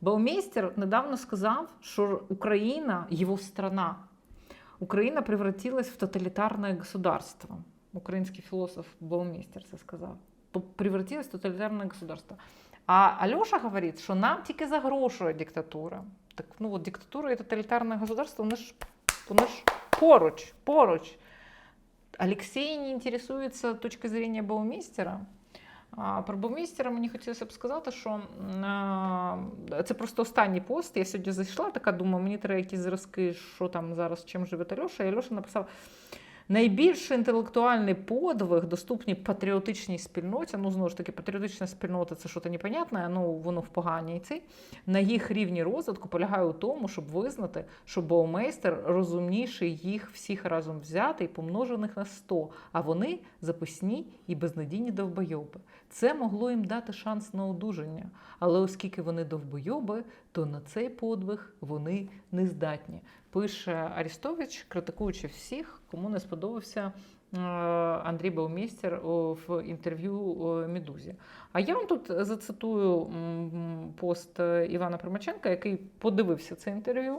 Баумейстер недавно сказав, що Україна, його страна, Україна превратилась в тоталітарне государство. Український філософ Баумейстер це сказав. П- Превратилась в тоталітарне государство. А Альоша говорить, що нам тільки загрожує диктатура. Так, ну от диктатура і тоталітарне государство, вони ж, вони ж поруч, поруч. Олексій не інтересується точки зрення Баумейстера. Про Баумейстера мені хотілося б сказати, що це просто останній пост. Я сьогодні зайшла, така думаю, мені треба якісь зразки, що там зараз чим живе Альоша. І Льоша написав. Найбільший інтелектуальний подвиг доступні патріотичній спільноті. Ну, знову ж таки, патріотична спільнота це щось непонятне, ну воно в поганій цей. На їх рівні розвитку полягає у тому, щоб визнати, що Баумейстер розумніший їх всіх разом взяти і помножених на 100, а вони записні і безнадійні довбойоби. Це могло їм дати шанс на одужання. Але оскільки вони довбойоби, то на цей подвиг вони не здатні. Пише Арістович, критикуючи всіх, кому не сподобався е, Андрій Баумейстер о, в інтерв'ю Медузі. А я вам тут зацитую пост е, Івана Примаченка, який подивився це інтерв'ю.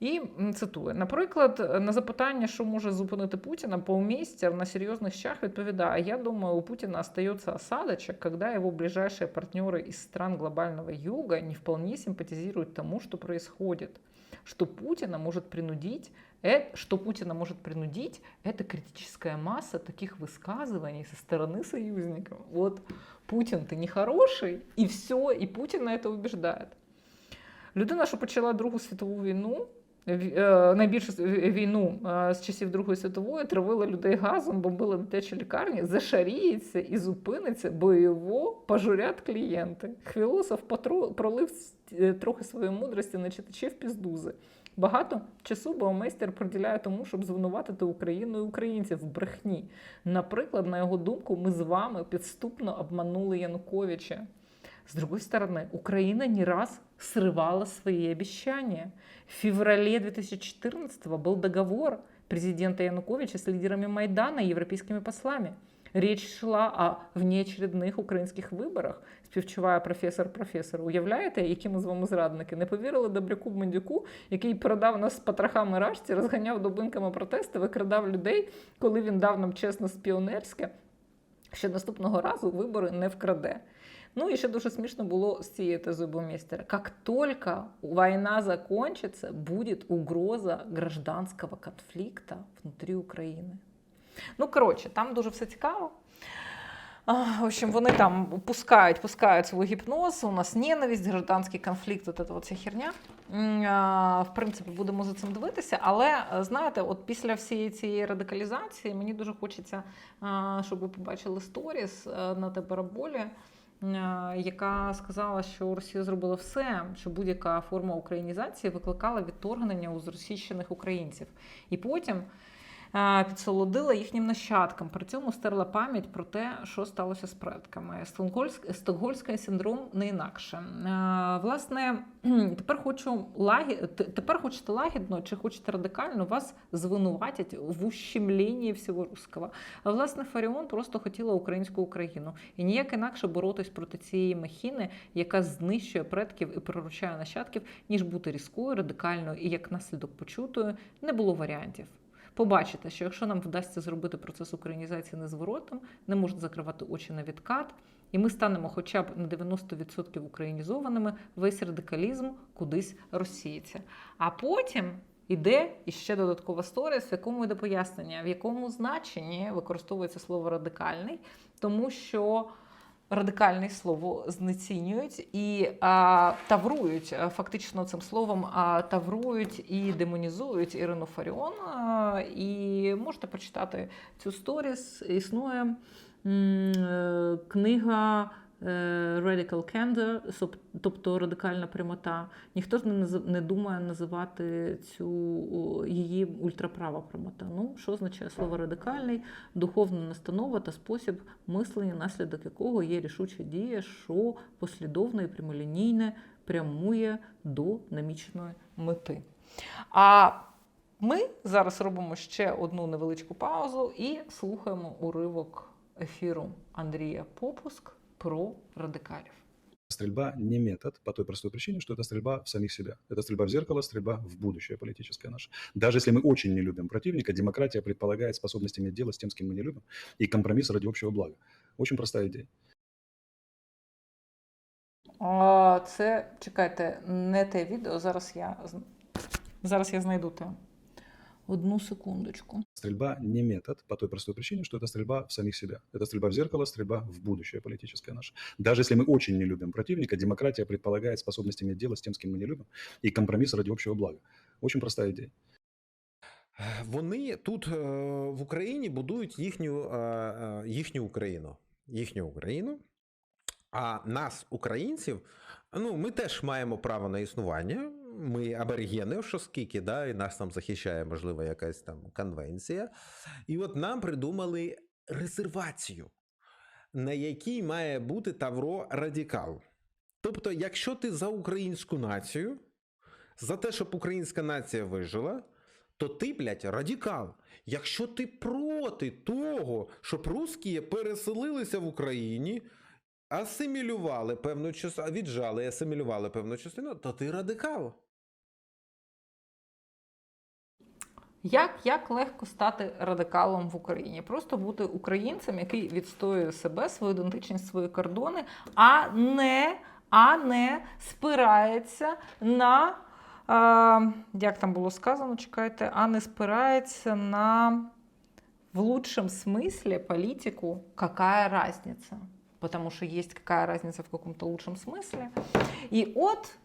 І м, цитує: наприклад, на запитання, що може зупинити Путіна, Баумейстер на серьезных щах відповідає: Я думаю, у Путина остается осадочек, когда его ближайшие партнеры из стран глобального юга не вполне симпатизируют тому, что происходит Что Путина может принудить, э, что Путина может принудить, это критическая масса таких высказываний со стороны союзников. Вот Путин ты нехороший, и все, и Путин на это убеждает. Людина, що почала Другу світову війну, ві- е, найбільшу війну е, з часів Другої світової, травила людей газом, бомбила дитячі лікарні, зашаріється і зупиниться, бо його клієнти. Потро- пролив е, трохи своєї мудрості на читачів піздузи. Багато часу Баумейстер приділяє тому, щоб звинуватити Україну і українців в брехні. Наприклад, на його думку, ми з вами підступно обманули Януковича. С другой стороны, Украина не раз срывала свои обещания. В феврале 2014 был договор президента Януковича с лидерами Майдана и европейскими послами. Річ йшла о внеочередних українських виборах, співчуває професор професор. Уявляєте, які ми з вами зрадники? Не повірили Добряку Бендюку, який продав нас з потрохами рашці, розганяв дубинками протести, викрадав людей, коли він дав нам чесно спіонерське, що наступного разу вибори не вкраде. Ну і ще дуже смішно було з цією тезою Бумейстера. Как только война закончится, будет угроза гражданского конфликта внутри України. Ну, коротше, там дуже все цікаво. В общем, вони там пускають, пускають свій гіпноз. У нас ненависть, гражданський конфлікт, от ця херня. В принципі, будемо за цим дивитися. Але е, знаєте, от після всієї цієї радикалізації мені дуже хочеться, щоб ви побачили сторіс е, на Тебараболі, яка сказала, що Росія зробила все, що будь-яка форма українізації викликала відторгнення у зросійщених українців. І потім е, підсолодила їхнім нащадкам. При цьому стерла пам'ять про те, що сталося з предками. Стокгольськ- Стокгольмський синдром не інакше. Е, Власне, тепер хочу лагі... тепер хочете лагідно чи хочете радикально, вас звинуватять в ущемленні всього русского. А власне Фаріон просто хотіла українську Україну і ніяк інакше боротись проти цієї махіни, яка знищує предків і приручає нащадків, ніж бути різкою, радикальною і як наслідок почутою, не було варіантів. Побачите, що якщо нам вдасться зробити процес українізації незворотним, не можуть закривати очі на відкат, і ми станемо хоча б на 90% українізованими, весь радикалізм кудись розсіється. А потім іде іще додаткова сторіс, в якому йде пояснення, в якому значенні використовується слово радикальний, тому що. Радикальне слово знецінюють і а, таврують а, фактично цим словом а, таврують і демонізують Ірину Фаріон. А, і можете почитати цю сторіс. Існує м, м, книга е, Radical Candor, тобто радикальна прямота. Ніхто ж не, думає називати цю її ультраправа прямота. Ну, що означає слово радикальний? Духовна настанова та спосіб мислення, наслідок якого є рішуча дія, що послідовно і прямолінійне прямує до наміченої мети. А ми зараз робимо ще одну невеличку паузу і слухаємо уривок ефіру Андрія Попуск про радикалів. Стрельба не метод по той простой причине, что это стрельба в самих себя. Это стрельба в зеркало, стрельба в будущее политическое наше. Даже если мы очень не любим противника, демократия предполагает способность иметь дело с тем, с кем мы не любим, и компромисс ради общего блага. Очень простая идея. А, Це чекайте, не те відео. Зараз я з- зараз я знайду те. Одну секундочку. Стрельба не метод по той простой причине, что это стрельба в самих себя. Это стрельба в зеркало, стрельба в будущее политическое наше. Даже если мы очень не любим противника, демократия предполагает способность иметь дело с тем, с кем мы не любим, и компромисс ради общего блага. Очень простая идея. Вони тут е, в Україні будують їхню, е, е, їхню Україну. Їхню Україну. А нас, українців, ну, ми теж маємо право на існування. Ми аборигени, що скільки, да, і нас там захищає, можливо, якась там конвенція. І от нам придумали резервацію, на якій має бути Тавро Радикал. Тобто, якщо ти за українську націю, за те, щоб українська нація вижила, то ти, блядь, радикал. Якщо ти проти того, щоб русські переселилися в Україні, асимілювали певну частину, віджали асимілювали певну частину, то ти радикал. Як, як легко стати радикалом в Україні? Просто бути українцем, який відстоює себе, свою ідентичність, свої кордони, а не, а не спирається на. А, як там було сказано, чекайте, а не спирається на в лучшем смысле политику какая разница? Потому что есть какая разница в каком-то лучшем смысле. І от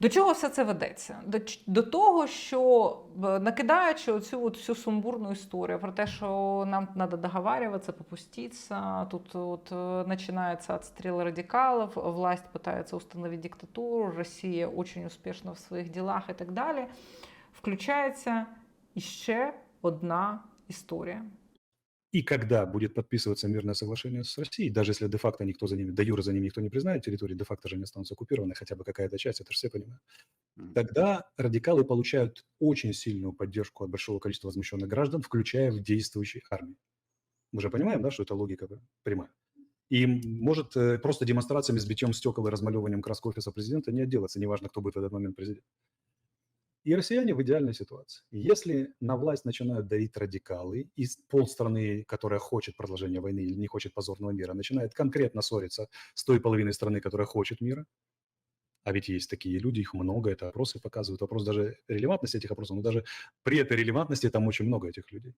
до чого все це ведеться? До, до того, що е, накидаючи оцю всю сумбурну історію про те, що нам треба договариваться, попуститься, тут от е, починається отстрел радикалов, власть пытается установить диктатуру, Росія очень успішна в своїх ділах і так далі. Включається іще одна історія. И когда будет подписываться мирное соглашение с Россией, даже если де-факто никто за ними, де юра за ними никто не признает, территории де-факто же не останутся оккупированы, хотя бы какая-то часть, это же все понимают, тогда радикалы получают очень сильную поддержку от большого количества возмущенных граждан, включая в действующей армии. Мы же понимаем, да, что это логика прямая. И может э, просто демонстрациями с битьем стекол и размалевыванием краски офиса президента не отделаться, неважно, кто будет в этот момент президент. И россияне в идеальной ситуации. Если на власть начинают давить радикалы, и с- полстраны, которая хочет продолжения войны или не хочет позорного мира, начинает конкретно ссориться с той половиной страны, которая хочет мира, а ведь есть такие люди, их много, это опросы показывают. Вопрос даже релевантности этих опросов, но даже при этой релевантности там очень много этих людей.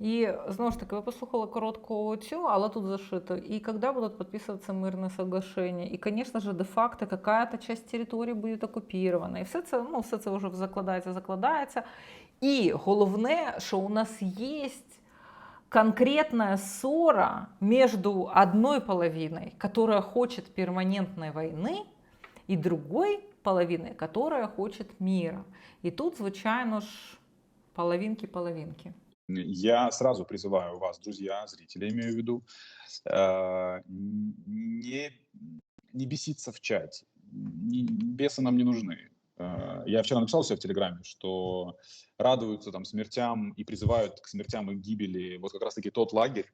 І знову ж таки, ви послухали коротку цю, але тут зашито. И когда будут подписываться мирные соглашения? И, конечно же, де-факто какая-то часть території буде окупірована. І все це, ну, все це вже закладається, закладається. І головне, що у нас є конкретная ссора между одной половиной, которая хочет перманентной войны, и другой половиной, которая хочет мира. І тут, звичайно ж, половинки-половинки. Я сразу призываю вас, друзья, зрители, имею в виду, э, не, не беситься в чате. Бесы нам не нужны. Э, Я вчера написал у себя в Телеграме, что радуются там смертям и призывают к смертям и гибели вот как раз-таки тот лагерь,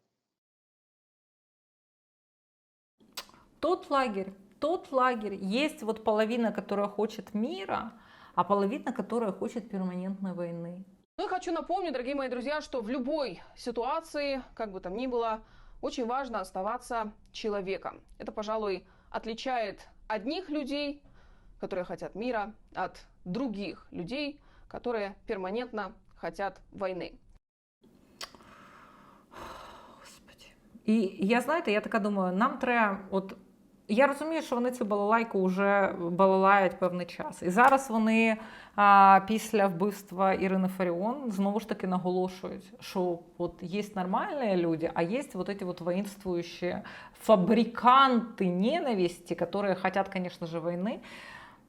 Тот лагерь, тот лагерь. Есть вот половина, которая хочет мира, а половина, которая хочет перманентной войны. Ну и хочу напомнить, дорогие мои друзья, что в любой ситуации, как бы там ни было, очень важно оставаться человеком. Это, пожалуй, отличает одних людей, которые хотят мира, от других людей, которые перманентно хотят войны. Господи. І я знаєте, я така думаю, нам треба, от я розумію, що вони цю балалайку вже балалають певний час. І зараз вони а, після вбивства Ірини Фаріон знову ж таки наголошують, що от є нормальні люди, а є вот эти вот воинствующие фабриканти ненависті, які хочуть, звісно ж, війни.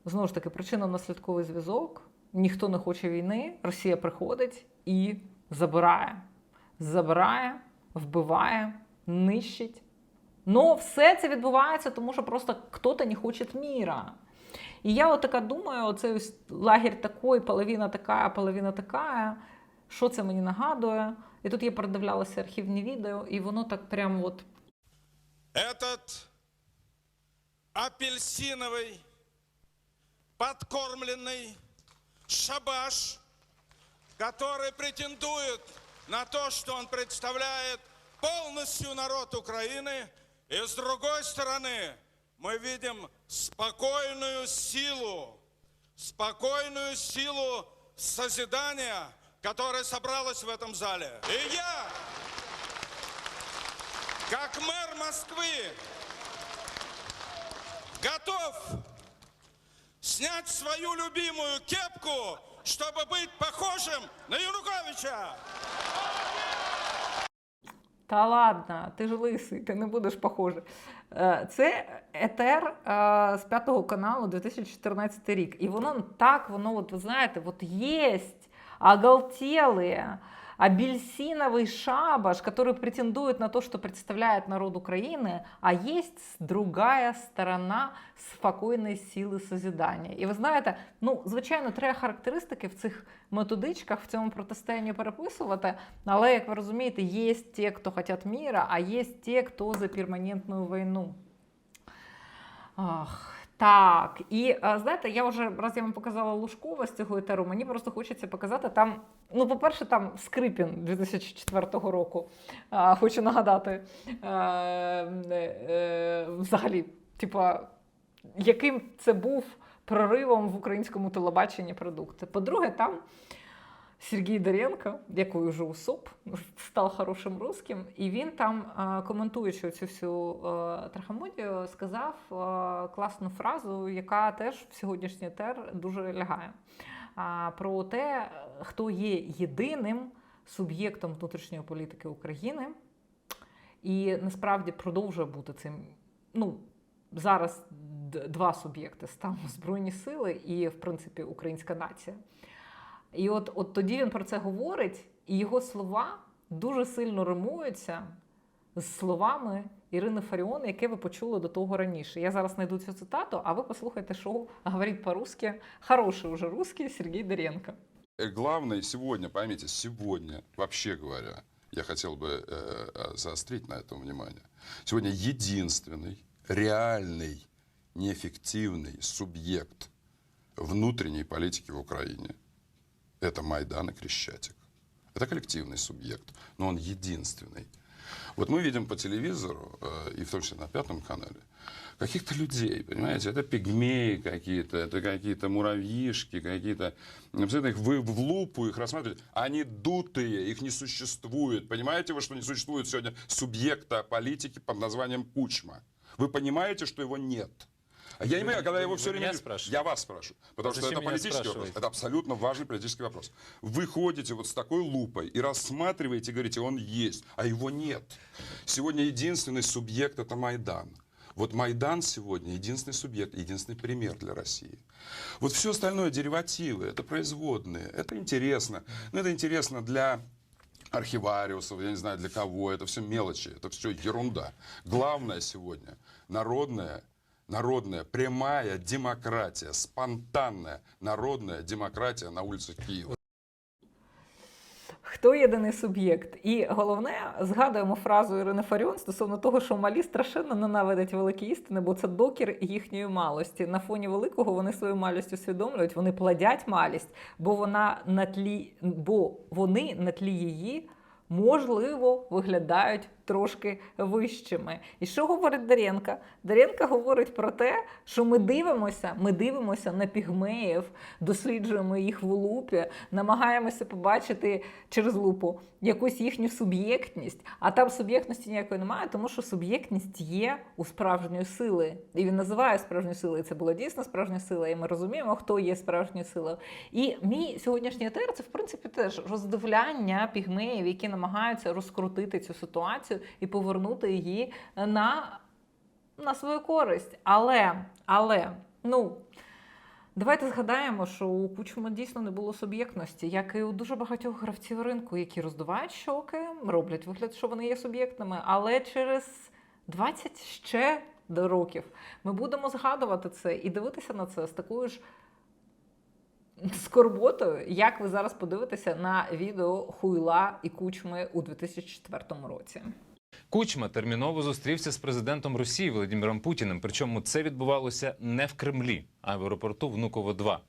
Знову ж таки, причинно-наслідковий зв'язок. Ніхто не хоче війни. Росія приходить і забирає. Забирає, вбиває, нищить. Ну, все це відбувається, тому що просто хтось не хоче міра. І я от така думаю, оцей ось лагерь такий, половина така, половина така. Що це мені нагадує? І тут я передивлялася архівні відео, і воно так прямо от Этот апельсиновый, подкормленный шабаш, который претендует на то, что он представляет полностью народ Украины. И с другой стороны, мы видим спокойную силу, спокойную силу созидания, которая собралась в этом зале. И я, как мэр Москвы, готов снять свою любимую кепку, чтобы быть похожим на Януковича. Та ладно, ти ж лисий, ти не будеш похожий. Е, Це етер е, з п'ятого каналу 2014 рік. І воно так, воно, от, ви знаєте, от єсть оголтелые, апельсиновый шабаш, который претендует на то, что представляет народ Украины, а есть другая сторона спокійної сили созидання. І ви знаєте, ну, звичайно, треба характеристики в цих методичках, в цьому протистоянні переписувати, але, як ви розумієте, є ті, хто хочуть міра, а є ті, хто за перманентну війну. Ах, так, і е, знаєте, я вже раз я вам показала Лужкова з цього етеру, мені просто хочеться показати там. Ну, по-перше, там Скрипін 2004 року. А, Хочу нагадати. е, е, Взагалі, типа, яким це був проривом в українському телебаченні продукти. По-друге, там Сергій Доренко, який вже усоп, став хорошим русським, і він там, е, коментуючи цю всю е, трахамодію, сказав е, класну фразу, яка теж в сьогоднішній тер дуже лягає. Про те, хто є єдиним суб'єктом внутрішньої політики України, і насправді продовжує бути цим. Ну, зараз два суб'єкти стану Збройні сили і, в принципі, українська нація. І от, от тоді він про це говорить, і його слова дуже сильно римуються з словами Ірини Фаріон, яке ви почули до того раніше. Я зараз знайду цю цитату, а ви послухайте, що говорить по-русски хороший уже русский Сергій Доренко. Э, Главное сегодня, поймите, сегодня, вообще говоря, я хотел бы э, э, заострить на этом внимание. Сегодня единственный реальный неэффективный субъект внутренней политики в Украине – это Майдан и Крещатик. Это коллективный субъект, но он единственный. Вот мы видим по телевизору, э, и в том числе на Пятом канале, каких-то людей, понимаете, это пигмеи какие-то, это какие-то муравьишки, какие-то... Абсолютно их вы в лупу их рассматриваете. Они дутые, их не существует. Понимаете вы, что не существует сегодня субъекта политики под названием Кучма? Вы понимаете, что его нет? А я не понимаю, когда я его вы все время... Я вас спрашиваю. Потому что это политический вопрос. Это абсолютно важный политический вопрос. Вы ходите вот с такой лупой и рассматриваете, и говорите, он есть, а его нет. Сегодня единственный субъект – это Майдан. Вот Майдан сегодня единственный субъект, единственный пример для России. Вот все остальное деривативы, это производные, это интересно. Но это интересно для архивариусов, я не знаю для кого, это все мелочи, это все ерунда. Главное сегодня народная, народная, прямая демократия, спонтанная народная демократия на улицах Киева. Хто єдиний суб'єкт? І головне, згадуємо фразу Ірини Фаріон стосовно того, що малі страшенно ненавидять великі істини, бо це докір їхньої малості. На фоні великого вони свою малість усвідомлюють, вони плодять малість, бо вона на тлі, бо вони на тлі її. Можливо, виглядають трошки вищими. І що говорить Даренка? Даренка говорить про те, що ми дивимося, ми дивимося на пігмеїв, досліджуємо їх в лупі, намагаємося побачити через лупу якусь їхню суб'єктність, а там суб'єктності ніякої немає, тому що суб'єктність є у справжньої сили. І він називає справжньою силою. Це була дійсно справжня сила, і ми розуміємо, хто є справжньою силою. І мій сьогоднішній етер це в принципі теж роздивляння пігмеїв, які намагаються розкрутити цю ситуацію і повернути її на, на свою користь. Але, але, ну. Давайте згадаємо, що у Кучма дійсно не було суб'єктності, як і у дуже багатьох гравців ринку, які роздувають щоки, роблять вигляд, що вони є суб'єктними, але через 20 ще років ми будемо згадувати це і дивитися на це з такою ж скорботою, як ви зараз подивитеся на відео Хуйла і Кучми у 2004 році. Кучма терміново зустрівся з президентом Росії Володимиром Путіним. Причому це відбувалося не в Кремлі, а в аеропорту Внуково 2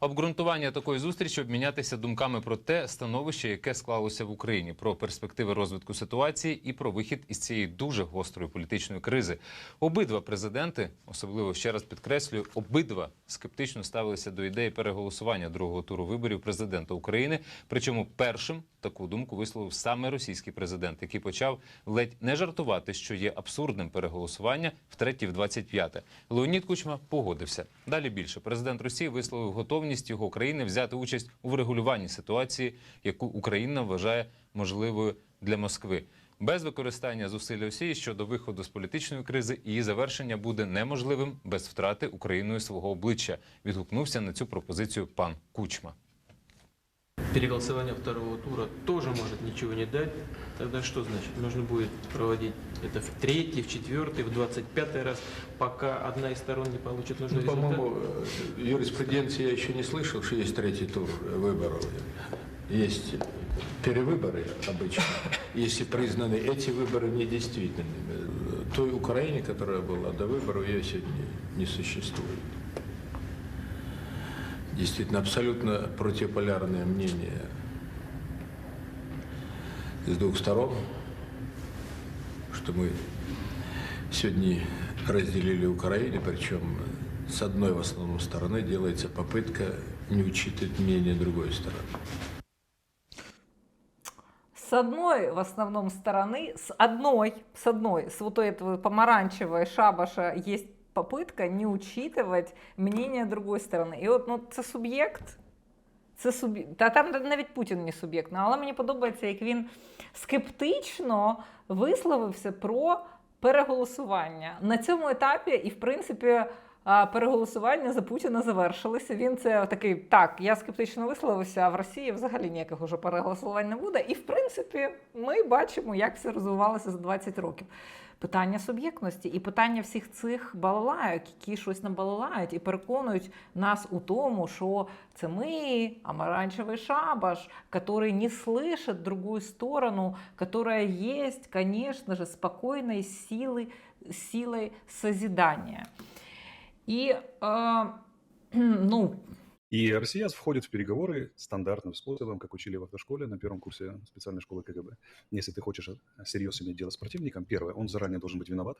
Обґрунтування такої зустрічі обмінятися думками про те становище, яке склалося в Україні, про перспективи розвитку ситуації і про вихід із цієї дуже гострої політичної кризи. Обидва президенти, особливо ще раз підкреслюю, обидва скептично ставилися до ідеї переголосування другого туру виборів президента України. Причому першим таку думку висловив саме російський президент, який почав ледь не жартувати, що є абсурдним переголосування втретє в 25-те. Леонід Кучма погодився. Далі більше президент Росії висловив готовність його країни взяти участь у врегулюванні ситуації, яку Україна вважає можливою для Москви. Без використання зусиль Росії щодо виходу з політичної кризи її завершення буде неможливим без втрати Україною свого обличчя. Відгукнувся на цю пропозицію пан Кучма. Переголосование второго тура тоже может ничего не дать. Тогда что значит? Нужно будет проводить это в третий, в четвертый, в двадцать пятый раз, пока одна из сторон не получит нужный Ну, результат. по-моему, э, юриспруденции я еще не слышал, что есть третий тур выборов. Есть перевыборы обычно, если признаны эти выборы недействительными. Той Украине, которая была до выборов, ее сегодня не существует. Действительно, абсолютно противополярное мнение с двух сторон, что мы сегодня разделили Украину, причем с одной в основном стороны делается попытка не учитывать мнение другой стороны. С одной, в основном, стороны, с одной, с одной, с вот этого помаранчевой шабаша есть попытка не учитывать мнение другой сторони. І от ну, це суб'єкт, це суб'єкт. Та там навіть Путін не суб'єкт. Ну, Але мені подобається, як він скептично висловився про переголосування. На цьому етапі, і в принципі, переголосування за Путіна завершилися. Він це такий, так, я скептично висловився, а в Росії взагалі ніякого вже переголосувань не буде. І в принципі, ми бачимо, як все розвивалося за 20 років Питання суб'єктності і питання всіх цих балалайок, які щось нам балалають і переконують нас у тому, що це ми, омаранчевий шабаш, который не слышит другую сторону, которая есть, конечно же, спокойной силой, силой созидания. И, э, ну, И россиян входит в переговоры стандартным способом, как учили в автошколе на первом курсе специальной школы КГБ. Если ты хочешь серьезно иметь дело с противником, первое, он заранее должен быть виноват.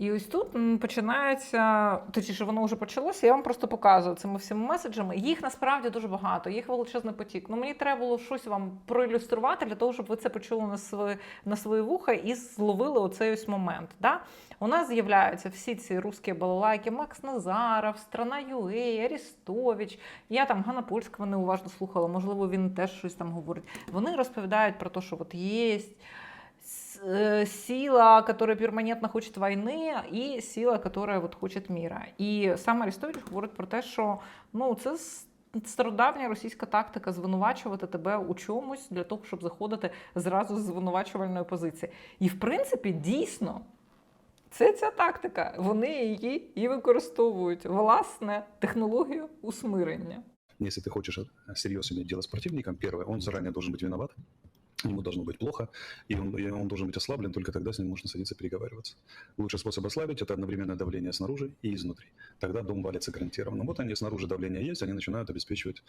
і ось тут починається, точніше, воно вже почалося. Я вам просто показую цими всіма меседжами. Їх насправді дуже багато, їх величезний потік. Ну мені треба було щось вам проілюструвати для того, щоб ви це почули на свої, на свої вуха і зловили оцей ось момент. Да? У нас з'являються всі ці русські балалайки, Макс Назаров, Страна Юей, Арістович. Я там Ганна Польського неуважно слухала, можливо, він теж щось там говорить. Вони розповідають про те, що от є с- э, сила, которая перманентно хочет війни, і сила, которая вот хочет мира. І сам Арестович говорить про те, що ну це стародавня російська тактика звинувачувати тебе у чомусь для того, щоб заходити зразу з звинувачувальної позиції. І в принципі, дійсно. Це ця тактика. Вони її і використовують власне технологію усмирення. Если ты хочешь серьезно иметь дело с противником, первое, он заранее должен быть виноват, ему должно быть плохо, и он, и он должен быть ослаблен, только тогда с ним можно садиться переговариваться. Лучший способ ослабить – это одновременное давление снаружи и изнутри. Тогда дом валится гарантированно. Вот они, снаружи давление есть, они начинают обеспечивать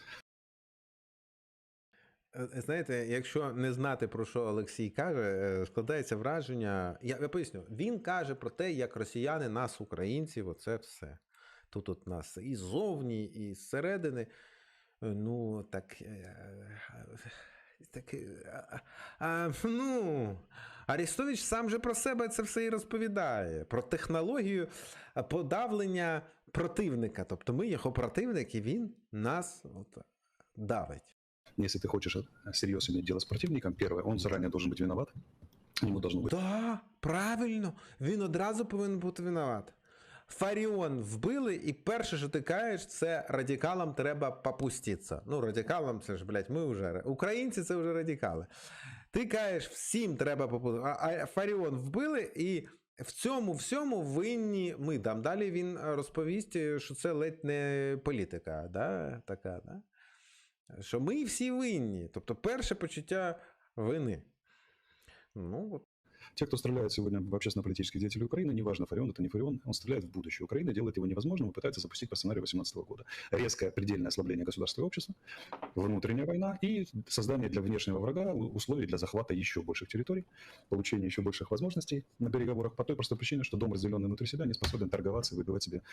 Е, Знаєте, якщо не знати про що Олексій каже, е, складається враження. Я, я поясню, він каже про те, як росіяни нас, українців, оце все. Тут от нас і ззовні, і зсередини. Е, Ну, так. е, так е, а, а, ну, Арістович сам же про себе це все і розповідає. Про технологію е, подавлення противника. Тобто ми його противник, і він нас от, давить. Если ты хочешь серьезно иметь дело с противником, первое, он заранее должен быть виноват, ему должно быть Да, правильно. Він одразу повинен бути винуват. Фаріон вбили, і перше, що ти кажеш, це радикалам треба попуститися. Ну, радикалам це ж, блядь, ми вже. Українці це вже радикали. Ти кажеш, всім треба попуститися. А, Фаріон вбили, і в цьому всьому винні ми. Там далі він розповість, що це ледь не політика, да? така, да? що ми всі винні. Тобто, перше почуття вины. Ну, вот. Те, кто стреляет сегодня в общественно-политических деятелей Украины, неважно, Фарион это не Фарион, он стреляет в будущее. Украина делает его невозможным и пытается запустить по сценарию 2018 года. Резкое предельное ослабление государства и общества, внутренняя война и создание для внешнего врага условий для захвата еще больших территорий, получения еще больших возможностей на переговорах по той простой причине, что дом, разделенный внутри себя, не способен торговаться и выбивать себе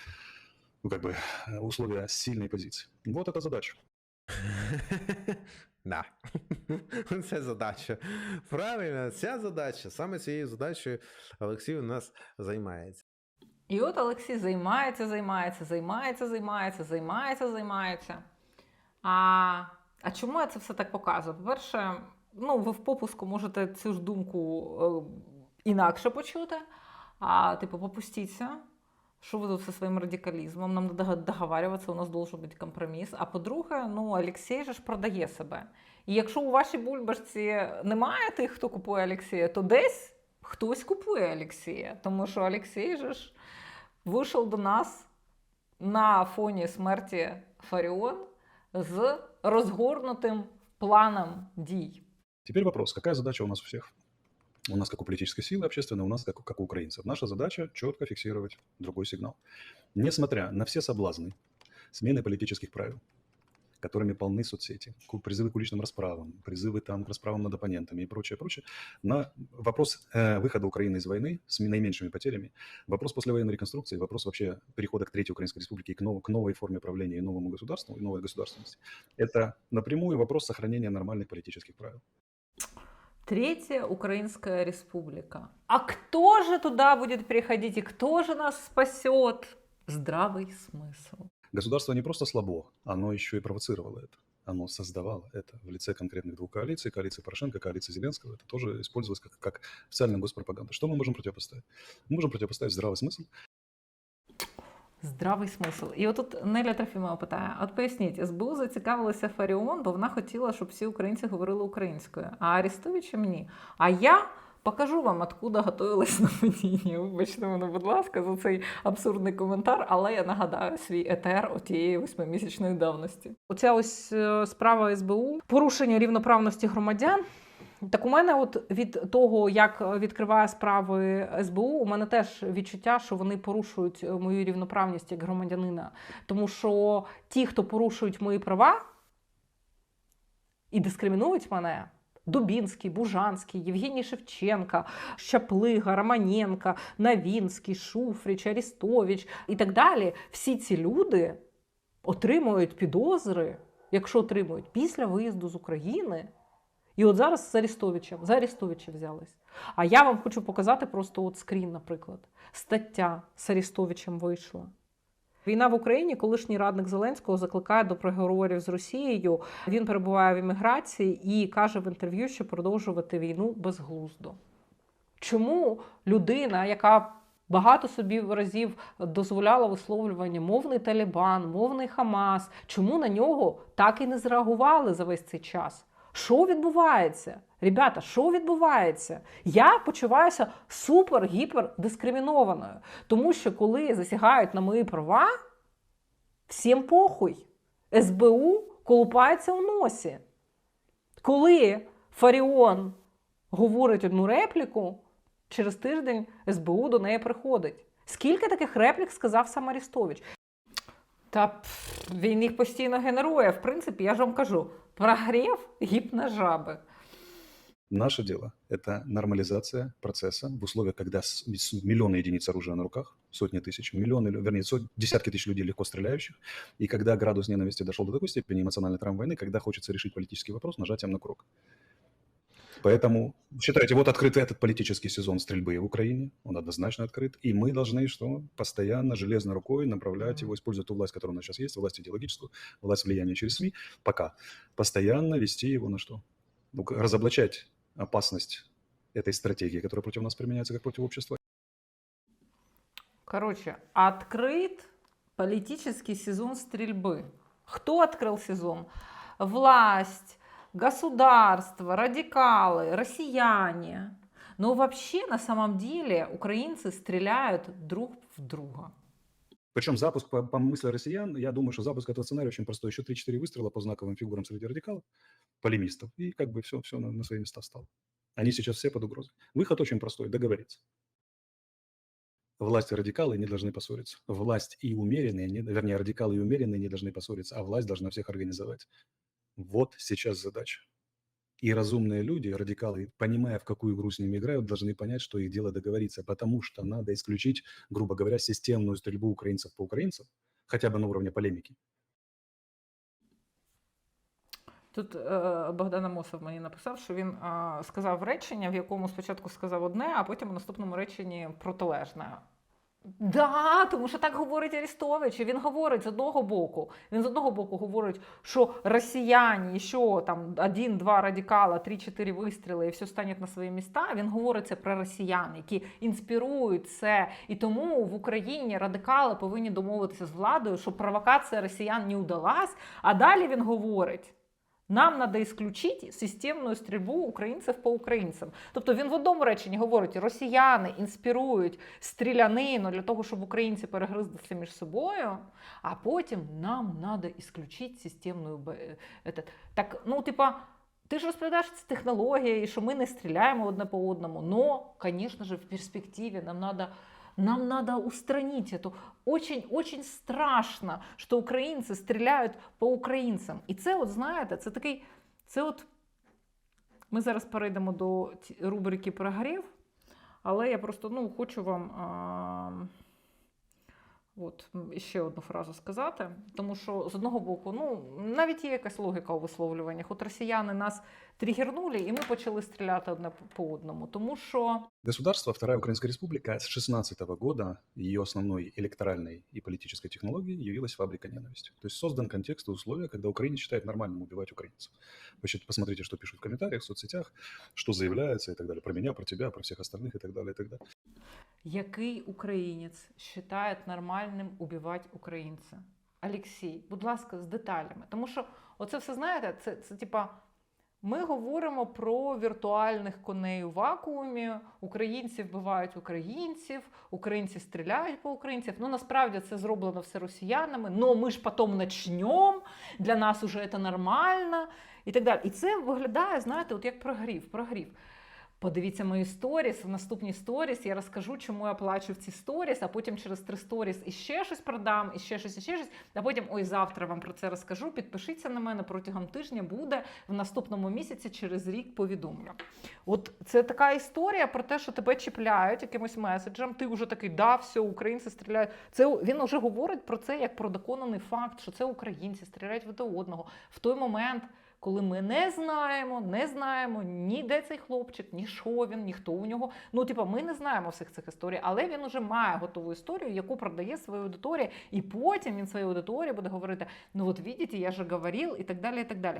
ну, как бы, э, условия сильной позиции. Вот эта задача. Да. Це задача. Правильно, ця задача. Саме цією задачею Олексій у нас займається. І от Олексій займається, займається, займається, займається, займається, займається. А, а чому я це все так показую? По-перше, ну, ви в попуску можете цю ж думку е, інакше почути, а типу, попустіться. Що ви тут зі своїм радикалізмом? Нам треба договарюватися, у нас должен бути компроміс. А по-друге, ну Олексій же ж продає себе. І якщо у вашій бульбашці немає тих, хто купує Олексія, то десь хтось купує Олексія. Тому що Олексій же ж вийшов до нас на фоні смерті Фаріон з розгорнутим планом дій. Теперь вопрос, какая задача у нас у всех? У нас, как у политической силы общественной, у нас, как, как у украинцев. Наша задача четко фиксировать другой сигнал. Несмотря на все соблазны смены политических правил, которыми полны соцсети, призывы к уличным расправам, призывы там к расправам над оппонентами и прочее, прочее, на вопрос э, выхода Украины из войны с ми- наименьшими потерями, вопрос послевоенной реконструкции, вопрос вообще перехода к Третьей Украинской Республике, к, нов- к новой форме правления и новому государству, и новой государственности, это напрямую вопрос сохранения нормальных политических правил. Третья Украинская республика. А кто же туда будет приходить и кто же нас спасет? Здравый смысл. Государство не просто слабо, оно еще и провоцировало это. Оно создавало это в лице конкретных двух коалиций, коалиции Порошенко, коалиции Зеленского. Это тоже использовалось как, как официальная госпропаганда. Что мы можем противопоставить? Мы можем противопоставить здравый смысл, Здравий смисл. І отут Неля Трофімова питає: от поясніть, СБУ зацікавилася Фаріон, бо вона хотіла, щоб всі українці говорили українською, а Арестовичем ні. А я покажу вам, откуда готувалось нападіння. Вибачте мене, будь ласка, за цей абсурдний коментар, але я нагадаю свій етер отієї восьмимісячної давності. Оця ось е, справа СБУ, порушення рівноправності громадян. Так у мене, от від того, як відкриває справи СБУ, у мене теж відчуття, що вони порушують е, мою рівноправність як громадянина. Тому що ті, хто порушують мої права і дискримінують мене. Дубінський, Бужанський, Євгеній Шевченка, Щаплига, Романенка, Навінський, Шуфріч, Арістович і так далі. Всі ці люди отримують підозри, якщо отримують після виїзду з України. І от зараз з Арістовичем, за Арістовича взялись. А я вам хочу показати просто от скрін, наприклад. Стаття з Арістовичем вийшла. Війна в Україні, колишній радник Зеленського закликає до переговорів з Росією. Він перебуває в еміграції і каже в інтерв'ю, що продовжувати війну безглуздо. Чому людина, яка багато собі разів дозволяла висловлювання мовний Талібан, мовний Хамас, чому на нього так і не зреагували за весь цей час? Що відбувається? Ребята, що відбувається? Я почуваюся супер-гіпер дискримінованою. Тому що коли засягають на мої права, всім похуй. СБУ колупається у носі. Коли Фаріон говорить одну репліку, через тиждень СБУ до неї приходить. Скільки таких реплік сказав сам Арістович? Та пф, він їх постійно генерує. В принципі, я ж вам кажу: прогрів гіп на жаби. Наше дело – это нормализация процесса в условиях, когда с- с- миллионы единиц оружия на руках, сотни тысяч, миллионы, лю- вернее, сот- десятки тысяч людей легко стреляющих, и когда градус ненависти дошел до такой степени, эмоциональной травмы войны, когда хочется решить политический вопрос нажатием на курок. Поэтому, считайте, вот открыт этот политический сезон стрельбы в Украине, он однозначно открыт, и мы должны что? Постоянно, железной рукой направлять его, используя ту власть, которая у нас сейчас есть, власть идеологическую, власть влияния через СМИ, пока. Постоянно вести его на что? Ну, разоблачать опасность этой стратегии, которая против нас применяется как против общества. Короче, открыт политический сезон стрельбы. Кто открыл сезон? Власть, государство, радикалы, россияне. Но вообще, на самом деле, украинцы стреляют друг в друга. Причем запуск, по, по мысли россиян, я думаю, что запуск этого сценария очень простой. Еще 3-4 выстрела по знаковым фигурам среди радикалов, полемистов, и как бы все, все на, на свои места стало. Они сейчас все под угрозой. Выход очень простой – договориться. Власть и радикалы не должны поссориться. Власть и умеренные, не, вернее, радикалы и умеренные не должны поссориться, а власть должна всех организовать. Вот сейчас задача. И разумные люди, радикалы, понимая, в какую игру с ними играют, должны понять, что их дело договориться, потому что надо исключить, грубо говоря, системную стрельбу украинцев по украинцам, хотя бы на уровне полемики. Тут е, Богдан Амосов мені написав, що він е, сказав речення, в якому спочатку сказав одне, а потім у наступному реченні протилежне. Да, тому що так говорить Арестович. І він говорить з одного боку. Він з одного боку говорить, що росіяни, що там один-два радикала, три-чотири вистріли, і все стане на свої міста. Він говорить це про росіян, які інспірують це. І тому в Україні радикали повинні домовитися з владою, щоб провокація росіян не удалась. А далі він говорить. Нам треба ісключити системну стрільбу українців по українцям. Тобто він в одному реченні говорить: росіяни інспірують стрілянину для того, щоб українці перегризлися між собою, а потім нам треба ісключити системну бе- Так, ну, типа. Ти ж розповідаєш, що це технологія, що ми не стріляємо одне по одному. Но, звісно ж, в перспективі нам треба нам надо устранить эту. Очень, очень страшно, що українці стріляють по українцям. І це, от знаєте, це такий, це от ми зараз перейдемо до рубрики прогрів, але я просто ну, хочу вам а, от, ще одну фразу сказати. Тому що з одного боку, ну, навіть є якась логіка у висловлюваннях. От росіяни нас тригернули, і ми почали стріляти одне по одному. Тому що Государство, Вторая Украинская Республика, с 16 года ее основной электоральной и политической технологией явилась фабрика ненависти. То есть создан контекст и условия, когда Украина считает нормальным убивать украинцев. Посмотрите, что пишут в комментариях, в соцсетях, что заявляется и так далее. Про меня, про тебя, про всех остальных и так далее, и так далее. Який українець вважає нормальним убивати українця? Олексій, будь ласка, з деталями. Тому що оце все знаєте, це, це типа. Ми говоримо про віртуальних коней у вакуумі. Українці вбивають українців, українці стріляють по українців. Ну насправді це зроблено все росіянами. Ну ми ж потім начнем, для нас уже це нормально і так далі. І це виглядає, знаєте, от як прогрів. прогрів. Подивіться мої сторіс. В наступній сторіс я розкажу, чому я плачу в ці сторіс, а потім через три сторіс іще щось продам, і ще щось, і ще щось. А потім ой, завтра вам про це розкажу. Підпишіться на мене протягом тижня. Буде в наступному місяці, через рік повідомлю. От це така історія про те, що тебе чіпляють якимось меседжем. Ти вже такий, да, все, українці стріляють. Це він вже говорить про це як про доконаний факт, що це українці стріляють в один одного в той момент коли ми не знаємо, не знаємо ні де цей хлопчик, ні що він, ні хто у нього. Ну, типа, ми не знаємо всіх цих історій, але він уже має готову історію, яку продає своїй аудиторії, і потім він своїй аудиторії буде говорити: ну от видите, я же говорив, і так далі. і так далі.